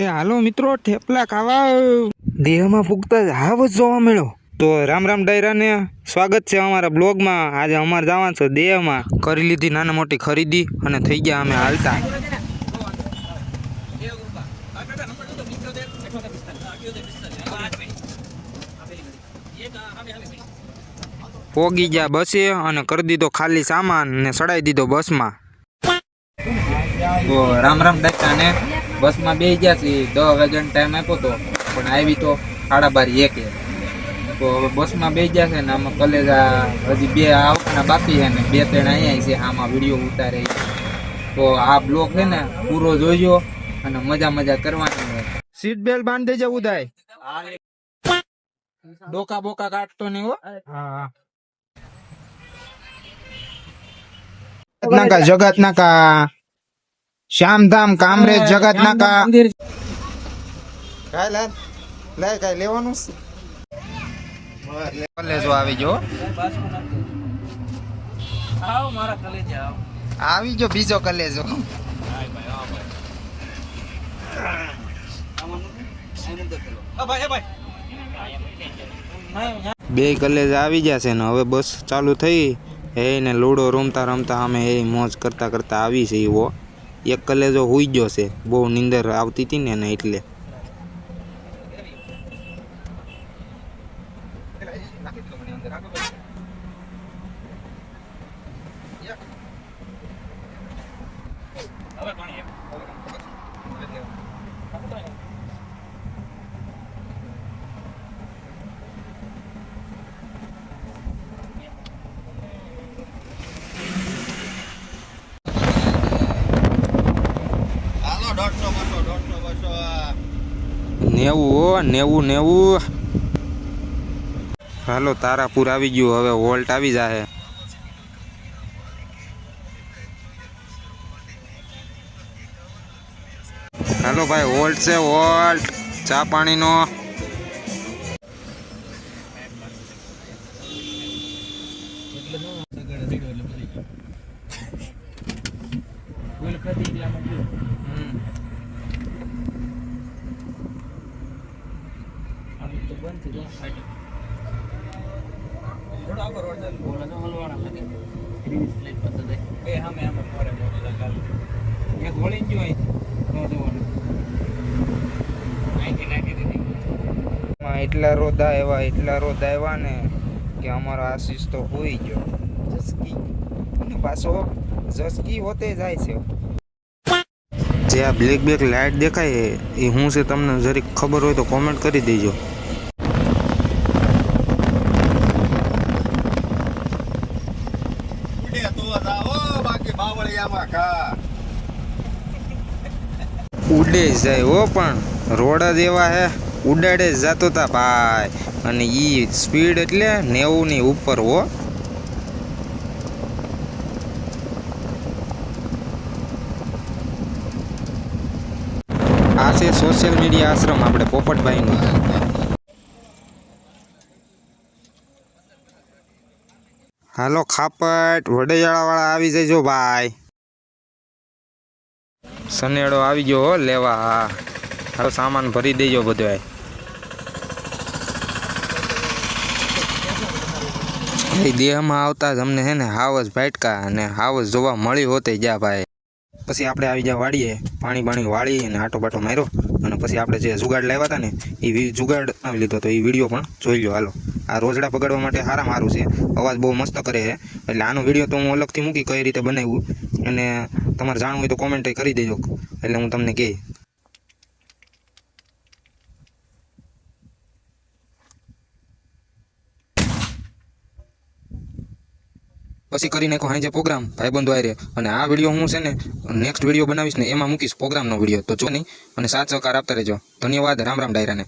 એ હાલો મિત્રો, થેપલા ખાવા. દેહમાં ફૂગતા હાવ જોવા મળ્યો. તો રામ રામ ડાયરાને સ્વાગત છે અમારા બ્લોગમાં. આજે અમારે જવાનું છે દેહમાં. કરી લીધી નાના મોટી ખરીદી અને થઈ ગયા અમે હાલતા. પોગી ગયા બસે અને કરી દીધો ખાલી સામાન ને સડાઈ દીધો બસમાં. તો રામ રામ દાદા ને બસમાં બે ગયા છે. દસ વાગ્યાનો ટાઈમ આપ્યો તો. પણ આવી તો સાડા બાર એકે તો હવે બસમાં બે ગયા છે ને આમાં કલેજા હજી બે આવવાના બાકી છે ને બે ત્રણ અહીંયા છે. આમાં વીડિયો ઉતારે તો આ બ્લોક છે ને પૂરો જોઈજો અને મજા મજા કરવાની સીટ બેલ્ટ બાંધી દેજે ઉદય. ડોકા બોકા કાઢતો નહીં હો. હા. જગત નાકા. શ્યામધામ કામરેજ જગત નાકા મંદિર. કાઈ લે લે કાઈ લેવાનું લેજો આવી જો આવ મારા કલેજે આવ. આવી જો બીજો કલેજો. બે કલેજ આવી જશે ને હવે બસ ચાલુ થઈ. એને લૂડો રમતા રમતા અમે એ મોજ કરતા કરતા આવી છે એવો એક કલેજો હુઈ ગયો છે. બહુ નીંદર આવતી હતી ને એને એટલે. નેવું નેવું નેવું. હાલો, તારાપુર આવી ગયું. હવે વોલ્ટ આવી જાહે. હાલો ભાઈ, વોલ્ટ છે, વોલ્ટ. ચા પાણીનો. એટલા રોદા એવા, એટલા રોદા એવા ને કે અમારો આશીષ તો હોઈ ગયો. જસકી. અને પાછો જસકી હોતે જાય છે. જે આ બ્લેક બ્લેક લાઇટ દેખાય એ હું છે તમને જરીક ખબર હોય તો કોમેન્ટ કરી દેજો. ઉડે જાય હો પણ રોડા દેવા હે. ઉડાડે જતો તા ભાઈ. અને ઈ સ્પીડ એટલે નેવું ની ઉપર હો. આ છે સોશિયલ મીડિયા આશ્રમ આપણે પોપટભાઈનું. હાલો, ખાપટ, વડૈયાળાવાળા આવી જજો ભાઈ. સનેડો આવી ગયો હો, લેવા. હા સામાન ભરી દેજો બધો એ દેહમાં આવતા જ અમને છે ને હાવસ ભાટકા અને હાવસ જોવા મળી હોતે જા ભાઈ. પછી આપણે આવી જ્યાં વાળીએ પાણી પાણી વાળી અને આટો બાટો માર્યો. અને પછી આપણે જે જુગાડ લાવ્યા હતા ને, એ જુગાડ આવી લીધો તો એ વીડિયો પણ જોઈ લો હાલો. આ રોજડા પકડવા માટે સારા મારું છે. અવાજ બહુ મસ્ત કરે છે. એટલે આનો વીડિયો તો હું અલગથી મૂકી કઈ રીતે બનાવ્યું. અને તમારે જાણવું હોય તો કોમેન્ટ કરી દેજો. એટલે હું તમને કહે. પછી કરી નાખો હાઈ જે પ્રોગ્રામ ભાઈબંધો આરે અને આ વીડિયો હું છે ને નેક્સ્ટ વીડિયો બનાવીશ ને એમાં મૂકીશ પ્રોગ્રામનો વીડિયો. તો જો નહીં, અને સાથ સહકાર આપતા રહેજો. ધન્યવાદ, રામ રામ ડાયરાને.